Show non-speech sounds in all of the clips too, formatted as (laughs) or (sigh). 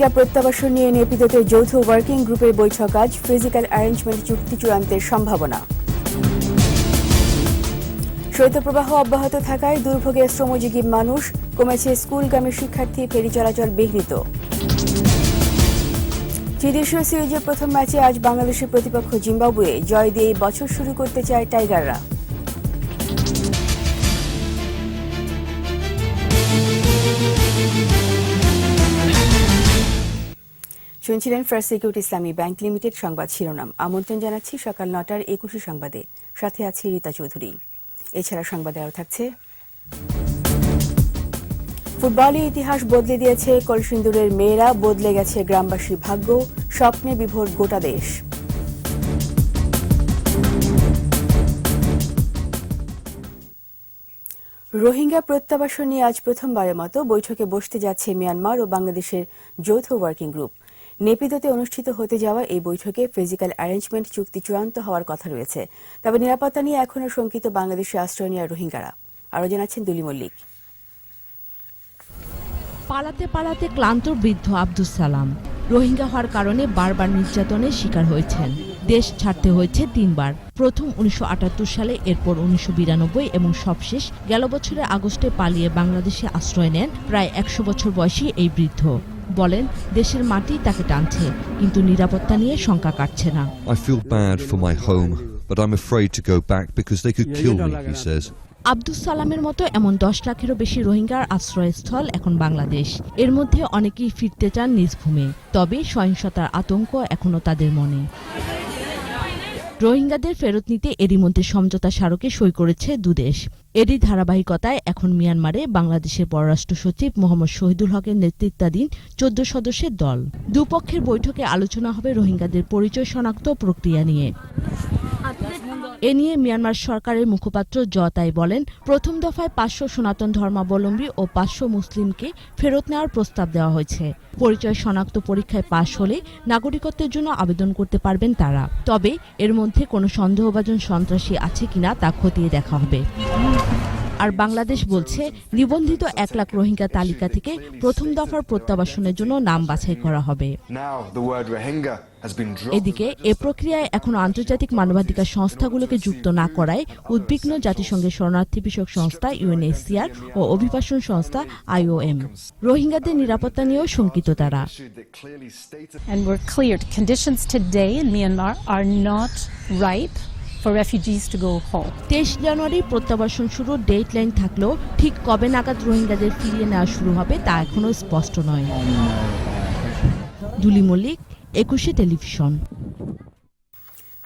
রোহিঙ্গা প্রত্যাবাসন নিয়ে নেপিদোতে যৌথ ওয়ার্কিং গ্রুপের বৈঠক আজ ফিজিক্যাল অ্যারেঞ্জমেন্ট চুক্তি চূড়ান্তের সম্ভাবনা। শৈত্যপ্রবাহ অব্যাহত থাকায় দুর্ভোগে শ্রমজীবী মানুষ, কমেছে স্কুলগামী শিক্ষার্থী ফেরি চলাচল বিঘ্নিত। ত্রিদেশীয় সিরিজের প্রথম ম্যাচে আজ বাংলাদেশের প্রতিপক্ষ জিম্বাবুয়ে জয় দিয়ে বছর শুরু করতে চায় টাইগাররা। শুনছিলেন First Security Islami Bank Limited সংবাদ শিরোনাম। আমন্ত্রণ জানাচ্ছি সকাল নটার একুশে সংবাদে। সাথে আছি রীতা চৌধুরী। এছাড়া সংবাদে আরও থাকছে। ফুটবলের ইতিহাস বদলে দিয়েছে কলসিন্দুরের মেয়েরা, বদলে গেছে গ্রামবাসী ভাগ্য, স্বপ্নে বিভোর গোটা দেশ। রোহিঙ্গা প্রত্যাবাসন নিয়ে আজ প্রথমবারের মতো বৈঠকে বসতে যাচ্ছে মিয়ানমার ও বাংলাদেশের যৌথ ওয়ার্কিং গ্রুপ। নেপিদোতে অনুষ্ঠিত হতে যাওয়া এই বৈঠকে ফিজিক্যাল অ্যারেঞ্জমেন্ট চুক্তি চূড়ান্ত হওয়ার কথা রয়েছে। তবে নিরাপত্তা নিয়ে এখনও শঙ্কিত বাংলাদেশে আশ্রয় নেওয়া রোহিঙ্গারা। আরও জানাচ্ছেন দুলি মল্লিক। পালাতে পালাতে ক্লান্ত বৃদ্ধ আব্দুল সালাম। রোহিঙ্গা হওয়ার কারণে বারবার নির্যাতনের শিকার হয়েছেন। দেশ ছাড়তে হয়েছে তিনবার। প্রথম উনিশশো আটাত্তর সালে, এরপর উনিশশো বিরানব্বই এবং সবশেষ গেল বছরের আগস্টে পালিয়ে বাংলাদেশে আশ্রয় নেন প্রায় একশো বছর বয়সী এই বৃদ্ধ। বলেন দেশের মাটি তাকে টানছে কিন্তু নিরাপত্তা নিয়ে শঙ্কা কাটছে না। I feel bad for my home, but I'm afraid to go back because they could kill me, he says. Abdul সালামের মতো এমন দশ লাখেরও বেশি রোহিঙ্গার আশ্রয়স্থল এখন বাংলাদেশ। এর মধ্যে অনেকেই ফিরতে চান নিজ ভূমে তবে সহিংসতার আতঙ্ক এখনও তাদের মনে। রোহিঙ্গাদের ফেরত নিতে এরই মধ্যে সমঝোতা স্মারকে সই করেছে দুদেশ। এরই ধারাবাহিকতায় এখন মিয়ানমারে বাংলাদেশের পররাষ্ট্র সচিব মোহাম্মদ শহীদুল হকের নেতৃত্বাধীন চোদ্দ সদস্যের দল। দুপক্ষের বৈঠকে আলোচনা হবে রোহিঙ্গাদের পরিচয় শনাক্ত প্রক্রিয়া নিয়ে। এ নিয়ে মিয়ানমার সরকারের মুখপাত্র জতাই বলেন, প্রথম দফায় পাঁচশো সনাতন ধর্মাবলম্বী ও পাঁচশো মুসলিমকে ফেরত নেওয়ার প্রস্তাব দেওয়া হয়েছে। পরিচয় শনাক্ত পরীক্ষায় পাশ হলে নাগরিকত্বের জন্য আবেদন করতে পারবেন তারা। তবে এর মধ্যে কোনো সন্দেহভাজন সন্ত্রাসী আছে কিনা তা খতিয়ে দেখা হবে। আর বাংলাদেশ বলছে নিবন্ধিত এক লাখ রোহিঙ্গা তালিকা থেকে প্রথম দফার প্রত্যাবাসনের জন্য নাম বাছাই করা হবে. এদিকে এ প্রক্রিয়ায় এখন আন্তর্জাতিক মানবাধিকার সংস্থাগুলোকে যুক্ত না করায় উদ্বিগ্ন জাতিসংঘের শরণার্থী বিষয়ক সংস্থা ইউএনএইচসিআর ও অভিবাসন সংস্থা আইওএম। রোহিঙ্গাদের নিরাপত্তা নিয়েও শঙ্কিত তারা। And we're clear conditions today in Myanmar are not ripe. For refugees to go home. তেইশ জানুয়ারি প্রত্যাবাসন শুরু ডেট লাইন থাকলেও ঠিক কবে নাগাদ রোহিঙ্গাদের ফিরিয়ে নেওয়া শুরু হবে তা এখনও স্পষ্ট নয় দুলি মল্লিক, একুশে টেলিভিশন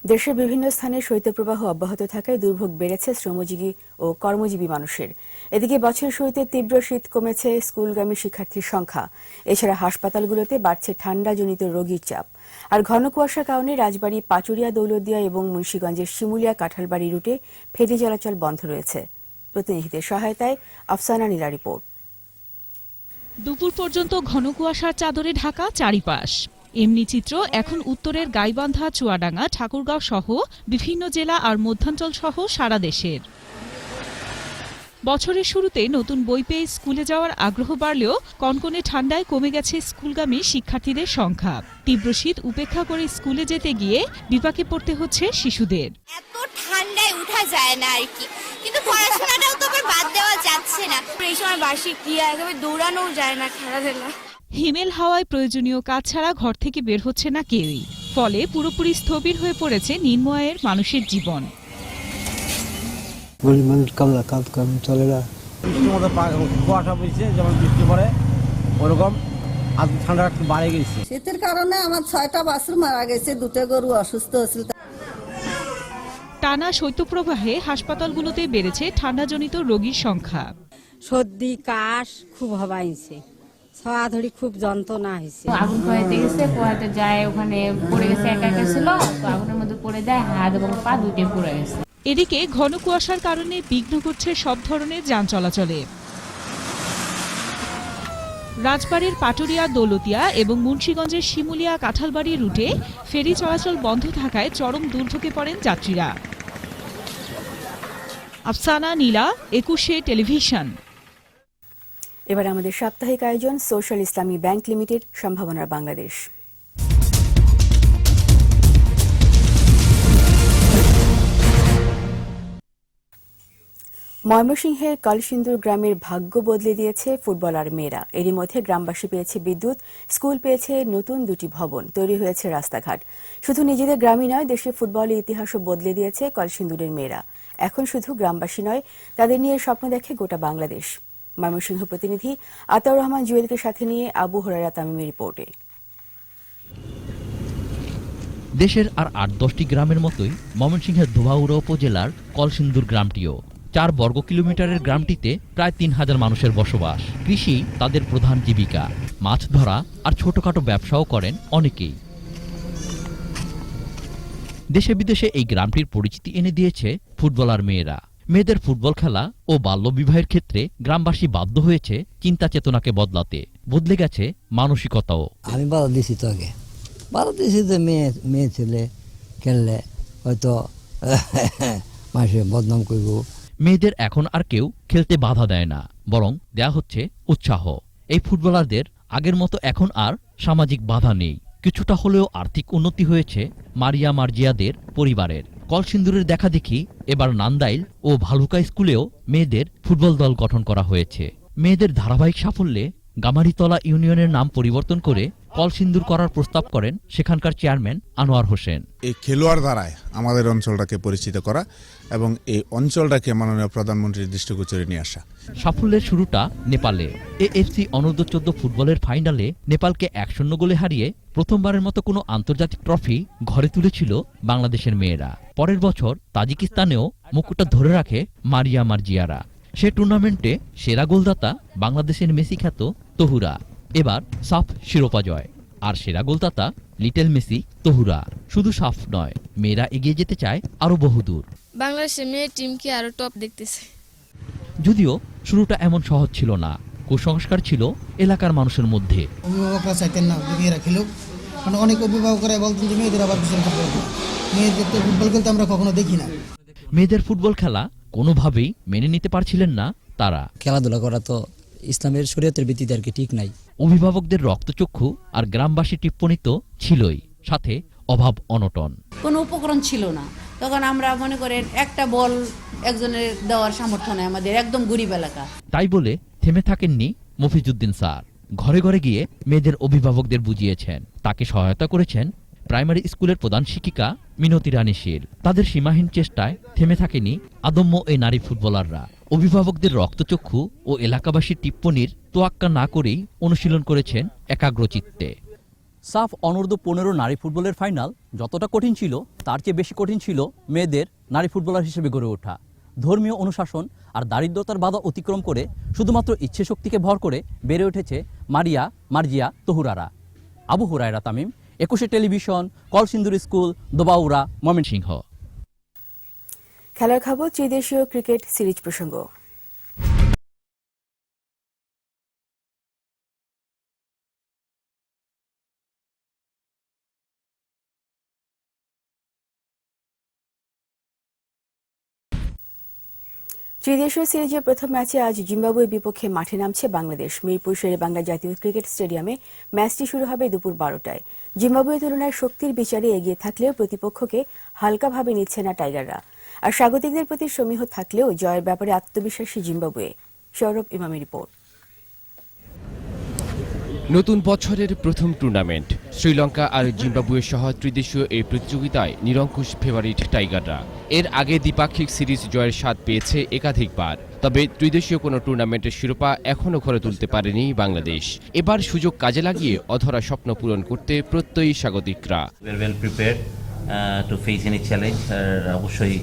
দেশের বিভিন্ন স্থানে শৈত্যপ্রবাহ অব্যাহত থাকায় দুর্ভোগ বেড়েছে শ্রমজীবী ও কর্মজীবী মানুষের। এদিকে বছর শুরুতে তীব্র শীত কমেছে স্কুলগামী শিক্ষার্থীর সংখ্যা। এছাড়া হাসপাতালগুলোতে বাড়ছে ঠান্ডাজনিত রোগীর চাপ। আর ঘন কুয়াশার কারণে রাজবাড়ী, পাচুরিয়া, দৌলতদিয়া এবং মুন্সীগঞ্জের শিমুলিয়া, কাঁঠালবাড়ি রুটে ফেরি চলাচল বন্ধ রয়েছে। প্রতিনিধিদের সহায়তায় আফসানা নীলা রিপোর্ট। দুপুর পর্যন্ত ঘন কুয়াশার চাদরে ঢাকা চারিপাশ। এমনি চিত্র এখন উত্তরের গাইবান্ধা চুয়াডাঙ্গা ঠাকুরগাঁও সহ বিভিন্ন জেলা আর মধ্যাঞ্চল সহ সারা দেশের। বছরের শুরুতে নতুন বই পেয়ে স্কুলে যাওয়ার আগ্রহ বাড়লেও কনকনে ঠান্ডায় কমে গেছে স্কুলগামী শিক্ষার্থীদের সংখ্যা। তীব্র শীত উপেক্ষা করে স্কুলে যেতে গিয়ে বিপাকে পড়তে হচ্ছে শিশুদের। এত ঠান্ডায় উঠা যায় না আর কি। কিন্তু পড়াশোনাটাও তো বাদ দেওয়া যাচ্ছে না। এই সময় বার্ষিক ক্রিয়া একেবারে দৌড়ানোও যায় না খেলাধুলা। হিমেল হাওয়ায় প্রয়োজনীয় কাজ ছাড়া ঘর থেকে বের হচ্ছে না কেউই। ফলে পুরোপুরি স্থবির হয়ে পড়েছে নিম্ন আয়ের মানুষের জীবন। মানুষ মানুষ কামলা কাজ কাম চলে না। রীতিমতো কুয়াশা পড়ছে যেমন বৃষ্টি পড়ে ওরকম। ঠান্ডা একটু বাড়ে গেছে। শীতের কারণে আমার ছয়টা বাছুর মারা গেছে দুটো গরু অসুস্থ হয়েছিল। টানা শৈত্যপ্রবাহে হাসপাতালগুলোতে বেড়েছে ঠান্ডাজনিত রোগীর সংখ্যা। সর্দি কাশ খুব হবাইছে। ছয়া ধরি খুব যন্ত্রণা হয়েছে। আগুন গেছে যায় ওখানে পড়ে গেছে একা একা ছিল তো আগুনের মধ্যে পড়ে যায় হাত এবং পা পড়ে গেছে। এদিকে ঘন কুয়াশার কারণে বিঘ্ন ঘটছে সব ধরনের যান চলাচলে। রাজবাড়ির পাটুরিয়া দৌলতিয়া এবং মুন্সীগঞ্জের শিমুলিয়া কাঁঠালবাড়ি রুটে ফেরি চলাচল বন্ধ থাকায় চরম দুর্ভোগে পড়েন যাত্রীরা। আফসানা নীলা একুশে টেলিভিশন। এবার আমাদের সাপ্তাহিক আয়োজন সোশ্যাল ইসলামী ব্যাংক লিমিটেড, সম্ভাবনার বাংলাদেশ। ময়মনসিংহের কলসিন্দুর গ্রামের ভাগ্য বদলে দিয়েছে ফুটবলার মেয়েরা। এরই মধ্যে গ্রামবাসী পেয়েছে বিদ্যুৎ, স্কুল পেয়েছে নতুন দুটি ভবন, তৈরি হয়েছে রাস্তাঘাট। শুধু নিজেদের গ্রামই নয়, দেশে ফুটবলের ইতিহাসও বদলে দিয়েছে কলসিন্দুরের মেয়েরা। এখন শুধু গ্রামবাসী নয়, তাদের নিয়ে স্বপ্ন দেখে গোটা বাংলাদেশ। ময়মনসিংহ প্রতিনিধি আতাউর রহমান জুয়েলকে সাথে নিয়ে আবু হরারা তামিমের রিপোর্টে। দেশের আর আট দশটি গ্রামের মতোই ময়মনসিংহের ধোবাউড়া উপজেলার কলসিন্দুর গ্রামটিও। চার বর্গ কিলোমিটারের গ্রামটিতে প্রায় তিন হাজার মানুষের বসবাস। কৃষি তাদের প্রধান জীবিকা। মাছ ধরা আর ছোটখাটো ব্যবসাও করেন অনেকেই। দেশে বিদেশে এই গ্রামটির পরিচিতি এনে দিয়েছে ফুটবলার মেয়েরা। মেয়েদের ফুটবল খেলা ও বাল্যবিবাহের ক্ষেত্রে গ্রামবাসী বাধ্য হয়েছে চিন্তা চেতনাকে বদলাতে। বদলে গেছে মানসিকতাও। আমি বাধা দিছি তো আগে। বাধা দিছি তো মেয়ে মেয়ে ছেলে খেললে হয়তো (laughs) মাসে বদনাম করব। মেয়েদের এখন আর কেউ খেলতে বাধা দেয় না বরং দেয়া হচ্ছে উৎসাহ। এই ফুটবলারদের আগের মতো এখন আর সামাজিক বাধা নেই। কিছুটা হলেও আর্থিক উন্নতি হয়েছে মারিয়া মার্জিয়াদের পরিবারের। কলসিন্দুরের দেখা দেখি এবার নান্দাইল ও ভালুকা স্কুলেও মেয়েদের ফুটবল দল গঠন করা হয়েছে। মেয়েদের ধারাবাহিক সাফল্যে গামারিতলা ইউনিয়নের নাম পরিবর্তন করে কলসিন্দুর করার প্রস্তাব করেন সেখানকার চেয়ারম্যান আনোয়ার হোসেন। এই খেলোয়াড় দ্বারায় আমাদের অঞ্চলটাকে পরিচিত করা এবং এই অঞ্চলটাকে মাননীয় প্রধানমন্ত্রীর দৃষ্টিগোচরে নিয়ে আসা। সাফল্যের শুরুটা নেপালে। এএফসি অনূর্ধ্ব চোদ্দ ফুটবলের ফাইনালে নেপালকে এক শূন্য গোলে হারিয়ে প্রথমবারের মতো কোনো আন্তর্জাতিক ট্রফি ঘরে তুলেছিল বাংলাদেশের মেয়েরা। পরের বছর তাজিকিস্তানেও মুকুটটা ধরে রাখে মারিয়া মার্জিয়ারা। সে টুর্নামেন্টে সেরা গোলদাতা বাংলাদেশের মেসি খ্যাত তহুরা। এবার সাফ শিরোপা জয়। আর সেরা গোলদাতা লিটল মেসি তহুরা। শুধু সাফ নয় মেয়েরা এগিয়ে যেতে চায় আরও বহুদূর। বাংলাদেশের মেয়ে টিমকে আরও টপ দেখতেছে। যদিও শুরুটা এমন সহজ ছিল না কুসংস্কার ছিল এলাকার মানুষের মধ্যে। অভিভাবকরা চাইতেন না মেয়েরা খেলুক মানে অনেক অভিভাবকরা বলতেন যে মেয়েদের আবার পিছনে ফুটবল মেয়েদের তো ফুটবল খেলতে আমরা কখনো দেখি না। মেয়েদের ফুটবল খেলা কোনোভাবেই মেনে নিতে পারছিলেন না তারা। খেলাধুলা করা তো ইসলামের শরীয়তের ভিত্তিতে আর কি ঠিক নাই। অভিভাবকদের রক্তচক্ষু আর গ্রামবাসী টিপ্পণী তো ছিলই সাথে অভাব অনটন। কোনো উপকরণ ছিল না। তখন আমরা মনে করেন একটা বল একজনের দেওয়ার সামর্থ্য নেই আমাদের একদম গরিব এলাকা। তাই বলে থেমে থাকেননি মফিজুদ্দিন স্যার। ঘরে ঘরে গিয়ে মেয়েদের অভিভাবকদের বুঝিয়েছেন। তাকে সহায়তা করেছেন প্রাইমারি স্কুলের প্রধান শিক্ষিকা মিনতি রানী শীল তাদের সীমাহীন চেষ্টায় থেমে থাকেনি আদম্য এই নারী ফুটবলাররা। অভিভাবকদের রক্তচক্ষু ও এলাকাবাসীর টিপ্পনির তোয়াক্কা না করেই অনুশীলন করেছেন একাগ্রচিত্তে। সাফ অনূর্ধ্ব পনেরো নারী ফুটবলের ফাইনাল যতটা কঠিন ছিল, তার চেয়ে বেশি কঠিন ছিল মেয়েদের নারী ফুটবলার হিসেবে গড়ে ওঠা। ধর্মীয় অনুশাসন আর দারিদ্রতার বাধা অতিক্রম করে শুধুমাত্র ইচ্ছে শক্তিকে ভর করে বেড়ে উঠেছে মারিয়া মার্জিয়া তহুরারা। Abu Hurayra Tamim, Ekushey television, Kalsindur school, Dobaura, Mymensingh. খেলার খবর, ত্রিদেশীয় ক্রিকেট সিরিজ প্রসঙ্গ। ত্রিদেশীয় সিরিজের প্রথম ম্যাচে আজ জিম্বাবুয়ের বিপক্ষে মাঠে নামছে বাংলাদেশ। মিরপুর শেরে বাংলা জাতীয় ক্রিকেট স্টেডিয়ামে ম্যাচটি শুরু হবে দুপুর বারোটায়। জিম্বাবুয়ের তুলনায় শক্তির বিচারে এগিয়ে থাকলেও প্রতিপক্ষকে হালকাভাবে নিচ্ছে না টাইগাররা। আর স্বাগতিকদের প্রতি সমীহ থাকলেও জয়ের ব্যাপারে আত্মবিশ্বাসী জিম্বাবুয়ে। সৌরভ ইমামি রিপোর্ট। নতুন বছরের প্রথম টুর্নামেন্ট। শ্রীলঙ্কা আর জিম্বাবুয়ে সহ ত্রিদেশীয় এই প্রতিযোগিতায় নিরঙ্কুশ ফেভারিট টাইগাররা। এর আগে দ্বিপাক্ষিক সিরিজ জয়ের স্বাদ পেয়েছে একাধিকবার। তবে ত্রিদেশীয় কোনো টুর্নামেন্টের শিরোপা এখনও ঘরে তুলতে পারেনি বাংলাদেশ। এবার সুযোগ কাজে লাগিয়ে অধরা স্বপ্ন পূরণ করতে প্রত্যয়ী স্বাগতিকরা। Well prepared to face any challenge অবশ্যই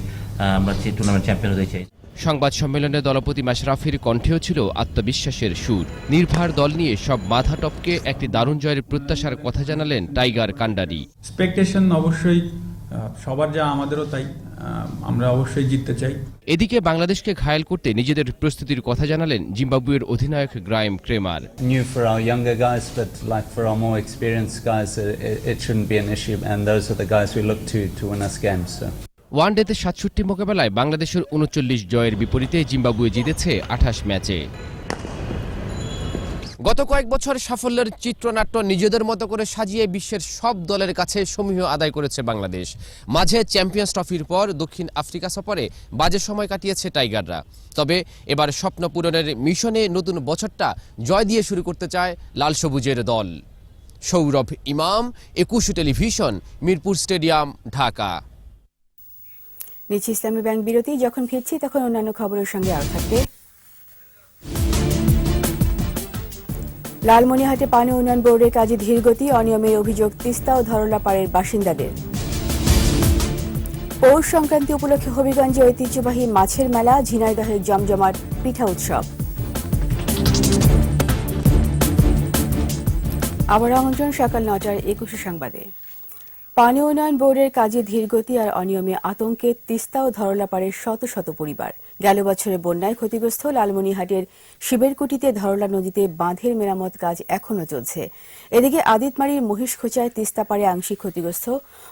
আমরা টুর্নামেন্ট চ্যাম্পিয়ন হতে চাই। সংবাদ সম্মেলনে দলপতি মাশরাফির কণ্ঠেও ছিল আত্মবিশ্বাসের সুর। নির্ভার দল নিয়ে সব বাধা টপকে একটি দারুণ জয়ের প্রত্যাশার কথা জানালেন টাইগার কান্ডারি। এক্সপেকটেশন অবশ্যই সবার যা আমাদেরও তাই। আমরা অবশ্যই জিততে চাই। এদিকে বাংলাদেশকে ঘায়াল করতে নিজেদের প্রস্তুতির কথা জানালেন জিম্বাবুয়ের অধিনায়ক Graeme Cremer. New for our younger guys but like for our more experience guys it shouldn't be an issue and those are the guys we look to to win us games so one ডেতে সাতষট্টি মোকাবেলায় বাংলাদেশের উনচল্লিশ জয়ের বিপরীতে Zimbabwe জিতেছে আঠাশ ম্যাচে। গত কয়েক বছর সাফল্যের চিত্রনাট্য নিজেদের মতো করে সাজিয়ে বিশ্বের সব দলের কাছে সমীহ আদায় করেছে বাংলাদেশ। মাঝে চ্যাম্পিয়ন্স ট্রফির পর দক্ষিণ আফ্রিকা সফরে বাজে সময় কাটিয়েছে টাইগাররা। তবে এবার স্বপ্ন পূরণের মিশনে নতুন বছরটা জয় দিয়ে শুরু করতে চায় লাল সবুজের দল। সৌরভ ইমাম, একুশে টেলিভিশন, মিরপুর স্টেডিয়াম, ঢাকা। নিচ্ছি ইসলামী ব্যাংক বিরতি, যখন ফিরছি তখন অন্যান্য খবরের সঙ্গে আরও থাকবে। লালমনিহাটে পানি উন্নয়ন বোর্ডের কাজে ধীরগতি অনিয়মের অভিযোগ তিস্তা ও ধরলাপাড়ের বাসিন্দাদের। পৌষ সংক্রান্তি উপলক্ষে হবিগঞ্জে ঐতিহ্যবাহী মাছের মেলা, ঝিনাইদহের জমজমাট পিঠা উৎসব। আবার আমন্ত্রণ সকাল নটার একুশে সংবাদে। পানি উন্নয়ন বোর্ডের কাজে ধীরগতি আর অনিয়মে আতঙ্কে তিস্তা ও ধরলাপাড়ের শত শত পরিবার। গেল বছরে বন্যায় ক্ষতিগ্রস্ত লালমনিহাটের শিবেরকুটিতে ধরলা নদীতে বাঁধের মেরামত কাজ এখনও চলছে। এদিকে আদিতমারির মহিষখোচায় তিস্তাপাড়ে আংশিক ক্ষতিগ্রস্ত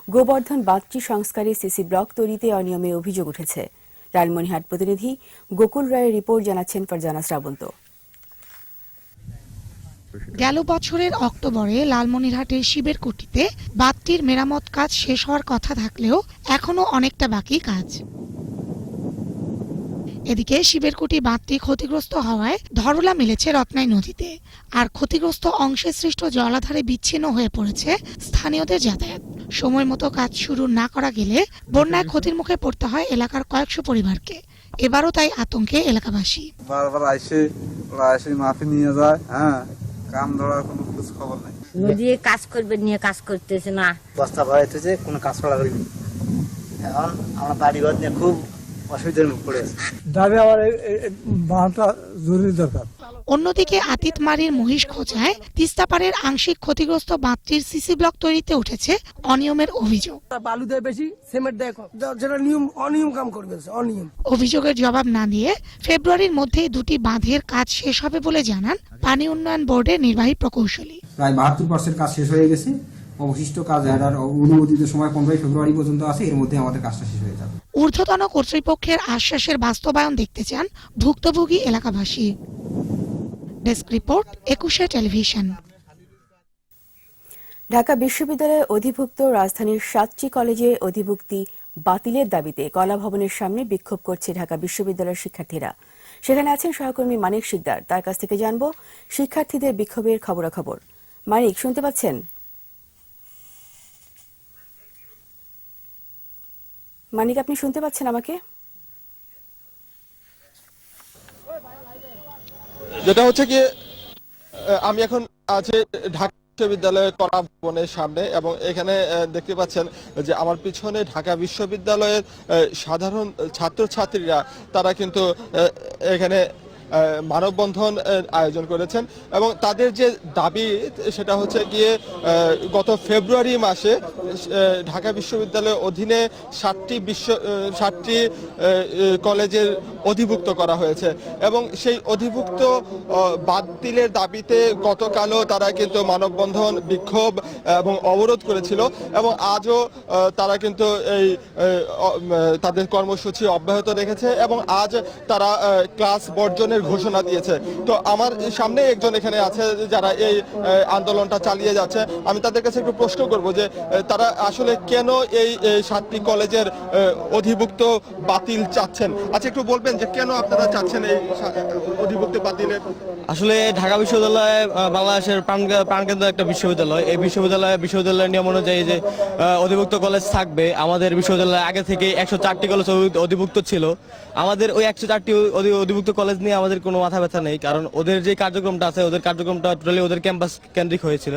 গোবর্ধন বাঁধটি সংস্কারে সিসি ব্লক তৈরিতে অনিয়মে অভিযোগ উঠেছে। লালমনিহাট প্রতিনিধি গোকুল রায়ের রিপোর্ট জানাচ্ছেন ফারজানা শ্রাবন্ত। গেল বছরের অক্টোবরে লালমনিরহাটের শিবের কুটিতে বাঁধটির মেরামত কাজ শেষ হওয়ার কথা থাকলেও এখনও অনেকটা বাকি কাজ। এদিকে শিবেরকুটি বাঁধটি ক্ষতিগ্রস্ত হওয়ায় ধরলা মিলেছে রত্নাই নদীতে। আর ক্ষতিগ্রস্ত অংশে সৃষ্ট জলাধারে বিচ্ছিন্ন হয়ে পড়েছে স্থানীয়দের যাতায়াত। সময় মতো কাজ শুরু না করা গেলে বন্যায় ক্ষতির মুখে পড়তে হয় এলাকার কয়েকশো পরিবারকে। এবারও তাই আতঙ্কে এলাকাবাসী। বারবার আইসে ওরা মাফি নিয়ে যায় হ্যাঁ কাম ধরার কোনো খোঁজ খবর নেই। নদী কাজ করবে নিয়ে কাজ করতেছে না। বস্তা ভরাইতেছে কোনো কাজ করা এখন আমরা বাড়ি ঘর নিয়ে খুব অসুবিধার মুখ পড়ে দাবি আমার বাঁধটা জরুরি দরকার। অন্যদিকে আতিতমারির মহিষ খোঁজায় তিস্তাপাড়ের আংশিক ক্ষতিগ্রস্ত বাঁধটির সিসি ব্লক তৈরিতে উঠেছে অনিয়মের অভিযোগ। বালু দেয় বেশি সিমেন্ট দেয় কম। যেটা নিয়ম অনিয়ম কাম করবে অনিয়ম। অভিযোগের জবাব না দিয়ে ফেব্রুয়ারির মধ্যেই দুটি বাঁধের কাজ শেষ হবে বলে জানান পানি উন্নয়ন বোর্ডের নির্বাহী প্রকৌশলী। প্রায় বাহাত্তর পার্সেন্ট কাজ শেষ হয়ে গেছে। অবশিষ্ট কাজ আর অনুমোদিত সময় পনেরোই ফেব্রুয়ারি পর্যন্ত আছে এর মধ্যে আমাদের কাজটা শেষ হয়ে যাবে। ঊর্ধ্বতন কর্তৃপক্ষের আশ্বাসের বাস্তবায়ন দেখতে চান ভুক্তভোগী এলাকাবাসী। Desk report Ekushey television. Dhaka বিশ্ববিদ্যালয়ের অধিভুক্ত রাজধানীর সাতটি কলেজের অধিভুক্তি বাতিলের দাবিতে কলা ভবনের সামনে বিক্ষোভ করছে ঢাকা বিশ্ববিদ্যালয়ের শিক্ষার্থীরা। সেখানে আছেন সহকর্মী মানিক শিকদার। তার কাছ থেকে জানব শিক্ষার্থীদের বিক্ষোভের খবরাখবর। মানিক শুনতে পাচ্ছেন? মানিক, আপনি শুনতে পাচ্ছেন আমাকে? যেটা হচ্ছে কি আমি এখন আছে ঢাকা বিশ্ববিদ্যালয়ের কলা ভবনের সামনে এবং এখানে দেখতে পাচ্ছেন যে আমার পিছনে ঢাকা বিশ্ববিদ্যালয়ের সাধারণ ছাত্রছাত্রীরা, তারা কিন্তু এখানে মানববন্ধন আয়োজন করেছেন। এবং তাদের যে দাবি সেটা হচ্ছে গিয়ে গত ফেব্রুয়ারি মাসে ঢাকা বিশ্ববিদ্যালয়ের অধীনে ষাটটি বিশ্ব আহ, কলেজের অধিভুক্ত করা হয়েছে। এবং সেই অধিভুক্ত বাতিলের দাবিতে গতকালও তারা কিন্তু মানববন্ধন বিক্ষোভ এবং অবরোধ করেছিল। এবং আজও তারা কিন্তু এই তাদের কর্মসূচি অব্যাহত রেখেছে। এবং আজ তারা ক্লাস বর্জনের ঘোষণা দিয়েছে। তো আমার সামনে একজন এখানে আছে যারা এই আন্দোলনটা চালিয়ে যাচ্ছে। আমি তাদের কাছে একটু প্রশ্ন করব যে তারা আসলে কেন এই সাতটি কলেজের অধিভুক্ত বাতিল চাচ্ছেন? আচ্ছা একটু বলবেন যে কেন আপনারা চাচ্ছেন এই অধিভুক্ত বাতিলের? আসলে ঢাকা বিশ্ববিদ্যালয় বাংলাদেশের প্রাণ প্রাণকেন্দ্র একটা বিশ্ববিদ্যালয়। এই বিশ্ববিদ্যালয়, বিশ্ববিদ্যালয়ের নিয়ম অনুযায়ী যে অধিভুক্ত কলেজ থাকবে, আমাদের বিশ্ববিদ্যালয়ে আগে থেকে একশো চারটি কলেজ অধিভুক্ত ছিল। আমাদের ওই একশো চারটি অধিভুক্ত কলেজ নিয়ে আমাদের কোনো মাথা ব্যথা নেই, কারণ ওদের যে কার্যক্রমটা আছে, ওদের কার্যক্রমটা টোটালি ওদের ক্যাম্পাস কেন্দ্রিক হয়েছিল।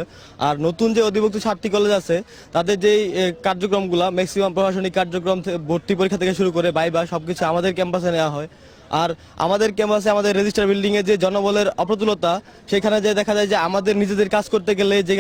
আর নতুন যে অধিভুক্ত সাতটি কলেজ আছে, তাদের যেই কার্যক্রমগুলো ম্যাক্সিমাম প্রশাসনিক কার্যক্রম ভর্তি পরীক্ষা থেকে শুরু করে বাইবা সবকিছু আমাদের ক্যাম্পাসে নেওয়া হয়। আর আমাদের ক্যাম্পাসে, আমাদের রেজিস্টার বিল্ডিং এ যে জনবলের অপ্রতুলতা, সেখানে যে দেখা যায় যে আমাদের নিজেদের কাজ করতে গেলে যে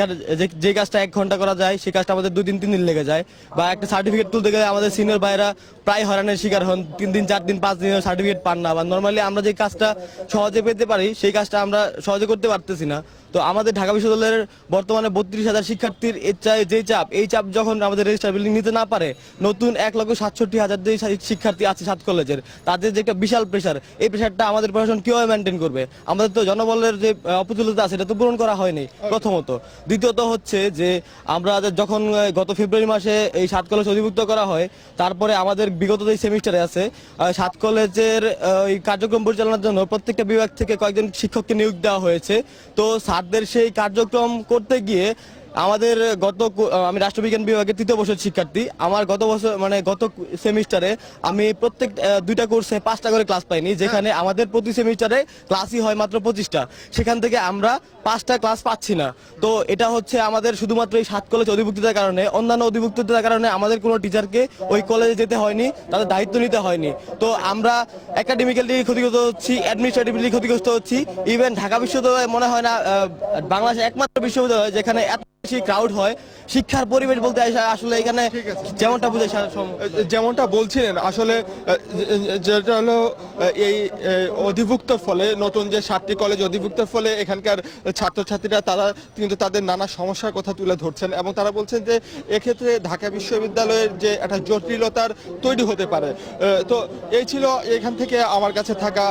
যে- কাজটা এক ঘণ্টা করা যায় সেই কাজটা আমাদের দুই দিন তিন দিন লেগে যায়। বা একটা সার্টিফিকেট তুলতে গেলে আমাদের সিনিয়র ভাইরা প্রায় হয়রানির শিকার হন, তিন দিন, চার দিন, পাঁচ দিনের সার্টিফিকেট পান না। বা নর্মালি আমরা যে কাজটা সহজে পেতে পারি, সেই কাজটা আমরা সহজে করতে পারতেছি না। তো আমাদের ঢাকা বিশ্ববিদ্যালয়ের বর্তমানে বত্রিশ হাজার শিক্ষার্থীর যে চাপ, এই চাপ যখন আমাদের রেজিস্টার বিল্ডিং নিতে না পারে, নতুন এক লক্ষ সাতষট্টি হাজার যে শিক্ষার্থী আছে সাত কলেজের তাদের যে একটা বিশাল প্রেশার এই প্রেশারটা আমাদের প্রশাসন কীভাবে মেনটেন করবে? আমাদের তো জনবলের যে আহ, অপ্রতুলতা আছে এটা তো পূরণ করা হয়নি প্রথমত। দ্বিতীয়ত হচ্ছে যে আমরা যখন গত ফেব্রুয়ারি মাসে এই সাত কলেজ অধিভুক্ত করা হয় তারপরে আমাদের বিগত যে সেমিস্টারে আছে সাত কলেজের এই কার্যক্রম পরিচালনার জন্য প্রত্যেকটা বিভাগ থেকে কয়েকজন শিক্ষককে নিয়োগ দেওয়া হয়েছে। তো স্যারদের সেই কার্যক্রম করতে গিয়ে আমাদের গত আমি রাষ্ট্রবিজ্ঞান বিভাগের তৃতীয় বছর শিক্ষার্থী। আমার গত বছর মানে গত সেমিস্টারে আমি প্রত্যেক দুইটা কোর্সে পাঁচটা করে ক্লাস পাইনি যেখানে আমাদের প্রতি সেমিস্টারে ক্লাসই হয় মাত্র পঁচিশটা। সেখান থেকে আমরা পাঁচটা ক্লাস পাচ্ছি না। তো এটা হচ্ছে আমাদের শুধুমাত্র এই সাত কলেজ অধিভুক্ততার কারণে। অন্যান্য অধিভুক্ততার কারণে আমাদের কোনো টিচারকে ওই কলেজে যেতে হয়নি তাদের দায়িত্ব নিতে হয়নি। তো আমরা একাডেমিক্যালি ক্ষতিগ্রস্ত হচ্ছি অ্যাডমিনিস্ট্রেটিভলি ক্ষতিগ্রস্ত হচ্ছি। ইভেন ঢাকা বিশ্ববিদ্যালয় মনে হয় না বাংলাদেশের একমাত্র বিশ্ববিদ্যালয় যেখানে এত বেশি ক্রাউড হয় শিক্ষার পরিবেশ বলতে আসলে এখানে যেমনটা বুঝে যেমনটা বলছিলেন আসলে যেটা হলো এই অধিভুক্তর ফলে নতুন যে সাতটি কলেজ অধিভুক্তর ফলে এখানকার ছাত্রছাত্রীরা তারা কিন্তু তাদের নানা সমস্যার কথা তুলে ধরছেন এবং তারা বলছেন যে এক্ষেত্রে ঢাকা বিশ্ববিদ্যালয়ের যে একটা জটিলতার তৈরি হতে পারে। তো এই ছিল এখান থেকে আমার কাছে থাকা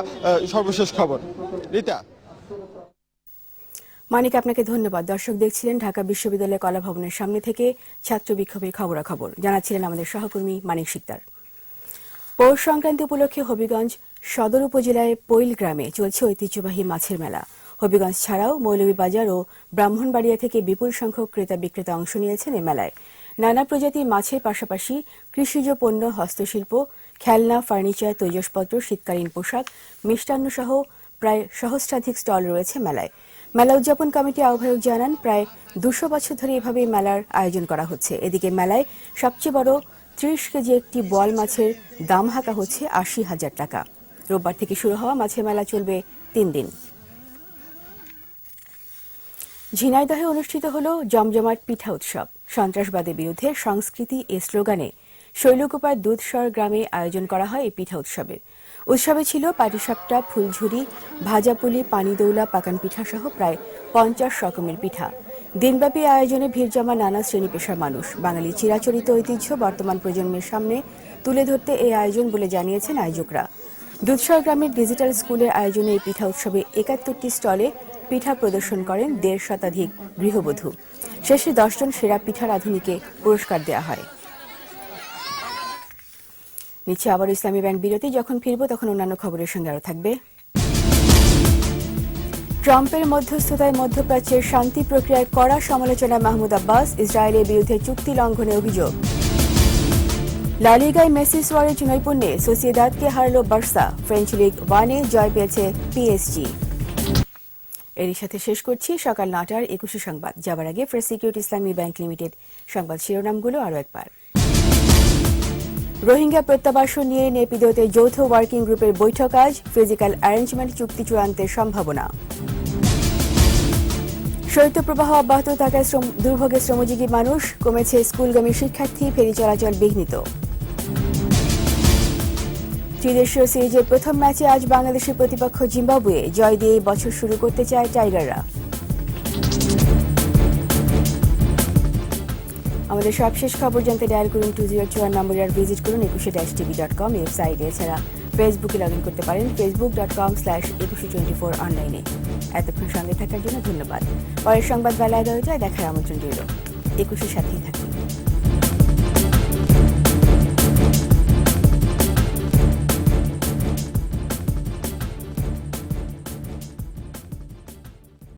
সর্বশেষ খবর। রীতা? মানিক, আপনাকে ধন্যবাদ। দর্শক দেখছিলেন ঢাকা বিশ্ববিদ্যালয় কলা ভবনের সামনে থেকে ছাত্র বিক্ষোভের খবরাখবর। জানাচ্ছিলেন আমাদের সহকর্মী মানিক শিকদার। পৌষ সংক্রান্তি উপলক্ষে হবিগঞ্জ সদর উপজেলায় পৈল গ্রামে চলছে ঐতিহ্যবাহী মাছের মেলা। হবিগঞ্জ ছাড়াও মৌলভীবাজার ও ব্রাহ্মণবাড়িয়া থেকে বিপুল সংখ্যক ক্রেতা বিক্রেতা অংশ নিয়েছেন এই মেলায়। নানা প্রজাতির মাছের পাশাপাশি কৃষিজ পণ্য, হস্তশিল্প, খেলনা, ফার্নিচার, তৈজসপত্র, শীতকালীন পোশাক মিষ্টান্ন সহ প্রায় সহস্রাধিক স্টল রয়েছে মেলায়। মেলা উদযাপন কমিটি আহ্বায়ক জানান, প্রায় দুশো বছর ধরে এভাবে মেলার আয়োজন করা হচ্ছে। এদিকে মেলায় সবচেয়ে বড় ত্রিশ কেজি একটি বল মাছের দাম হাঁকা হচ্ছে আশি হাজার টাকা। রোববার থেকে শুরু হওয়া মাছের মেলা চলবে তিন দিন। ঝিনাইদহে অনুষ্ঠিত হল জমজমাট পিঠা উৎসব। সন্ত্রাসবাদের বিরুদ্ধে সংস্কৃতি এ স্লোগানে শৈলকুপার দুধসর গ্রামে আয়োজন করা হয় এই পিঠা উৎসবের। উৎসবে ছিল পাটিসাপটা, ফুলঝুরি, ভাজাপুলি, পানিদৌলা, পাকান পিঠা সহ প্রায় পঞ্চাশ রকমের পিঠা। দিনব্যাপী আয়োজনে ভিড় জমা নানা শ্রেণি পেশার মানুষ। বাঙালি চিরাচরিত ঐতিহ্য বর্তমান প্রজন্মের সামনে তুলে ধরতে এই আয়োজন বলে জানিয়েছেন আয়োজকরা। দুধসর গ্রামের ডিজিটাল স্কুলের আয়োজনে এই পিঠা উৎসবে একাত্তরটি স্টলে পিঠা প্রদর্শন করেন দেড় শতাধিক গৃহবধূ। শেষে দশজন সেরা পিঠার আধুনিকে পুরস্কার দেওয়া হয়। নিচ্ছে আবার ইসলামী ব্যাংক বিরতি, যখন ফিরবো তখন অন্যান্য খবরের সঙ্গে আরও থাকবে। ট্রাম্পের মধ্যস্থতায় মধ্যপ্রাচ্যের শান্তি প্রক্রিয়ায় কড়া সমালোচনা মাহমুদ আব্বাস, ইসরায়েলের বিরুদ্ধে চুক্তি লঙ্ঘনের অভিযোগ। লালিগায় মেসি সোয়ারেজ নৈপুণ্যে সোসিয়েদাদকে হারল বার্সা, ফ্রেঞ্চ লিগ ওয়ানে জয় পেয়েছে পিএসজি। এরই সাথে শেষ করছি সকাল নটার একুশে সংবাদ। যাবার আগে Fresh Security Islami Bank Limited সংবাদ শিরোনামগুলো আরও একবার। রোহিঙ্গা প্রত্যাবাসন নিয়ে নেপিদোতে যৌথ ওয়ার্কিং গ্রুপের বৈঠক আজ, ফিজিক্যাল অ্যারেঞ্জমেন্ট চুক্তি চূড়ান্তের সম্ভাবনা। শৈত্যপ্রবাহ অব্যাহত থাকায় দুর্ভোগে শ্রমজীবী মানুষ, কমেছে স্কুলগামী শিক্ষার্থী, ফেরি চলাচল বিঘ্নিত। ত্রিদেশীয় সিরিজের প্রথম ম্যাচে আজ বাংলাদেশের প্রতিপক্ষ জিম্বাবুয়ে জয় দিয়ে বছর শুরু করতে চায় টাইগাররা। আমাদের সবশেষ খবর জানতে ডায়াল করুন টু জিরো চুয়ান নম্বরে আর ভিজিট করুন একুশে ড্যাশ টিভি ডট কম ওয়েবসাইটে এছাড়া ফেসবুকে লগ ইন করতে পারেন Facebook dot com slash Ekushey twenty four অনলাইনে এতক্ষণ সঙ্গে থাকার জন্য ধন্যবাদ। পরের সংবাদ বেলা দরজায় দেখার আমন্ত্রণ রইল। একুশের সাথেই থাকুন।